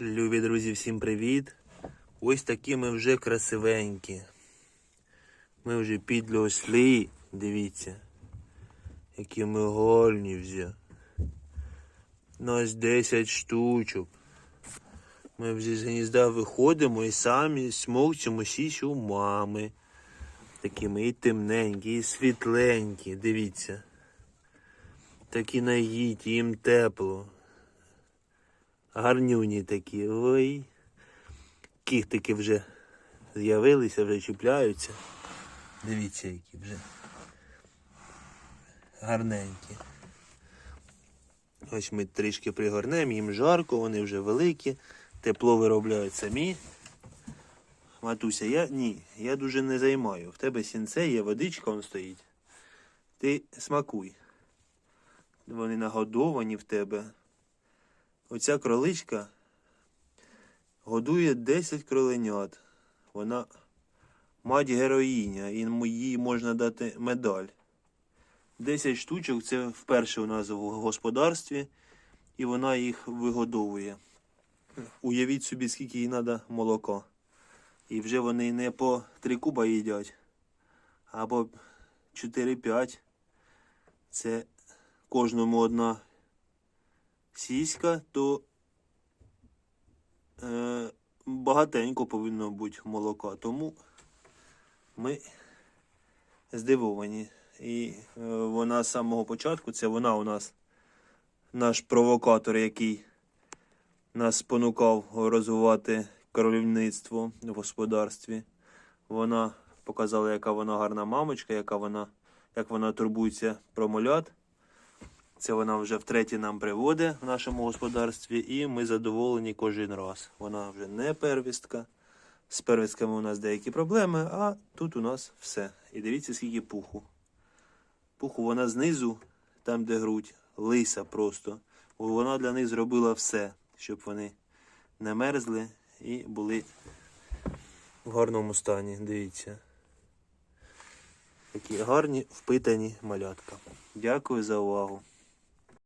Любі друзі, всім привіт! Ось такі ми вже красивенькі. Ми вже підросли, дивіться, які ми гарні вже. Нас 10 штучок. Ми вже з гнізда виходимо і самі смокчемо сісь у мами. Такі ми і темненькі, і світленькі, дивіться. Такі наїті, їм тепло. Гарнюні такі. Ой. Кіхтики вже з'явилися, вже чіпляються. Дивіться, які вже гарненькі. Ось ми трішки пригорнемо, їм жарко, вони вже великі, тепло виробляють самі. Матуся, я ні, я дуже не займаю. В тебе сінце є, водичка он стоїть. Ти смакуй. Вони нагодовані в тебе. Оця кроличка годує 10 кроленят. Вона мать героїня, і їй можна дати медаль. 10 штучок це вперше у нас в господарстві, і вона їх вигодовує. Уявіть собі, скільки їй треба молока. І вже вони не по 3 куба їдять, а по 4-5. Це кожному одна сіська, то е, багатенько повинно бути молока. Тому ми здивовані. І е, вона з самого початку, це вона у нас наш провокатор, який нас спонукав розвивати королівництво в господарстві. Вона показала, яка вона гарна мамочка, яка вона, як вона турбується про молят. Це вона вже втретє нам приводить в нашому господарстві, і ми задоволені кожен раз. Вона вже не первістка. З первістками у нас деякі проблеми, а тут у нас все. І дивіться, скільки пуху. Пуху вона знизу, там де грудь, лиса просто. Вона для них зробила все, щоб вони не мерзли і були в гарному стані. Дивіться. Такі гарні впитані малятка. Дякую за увагу.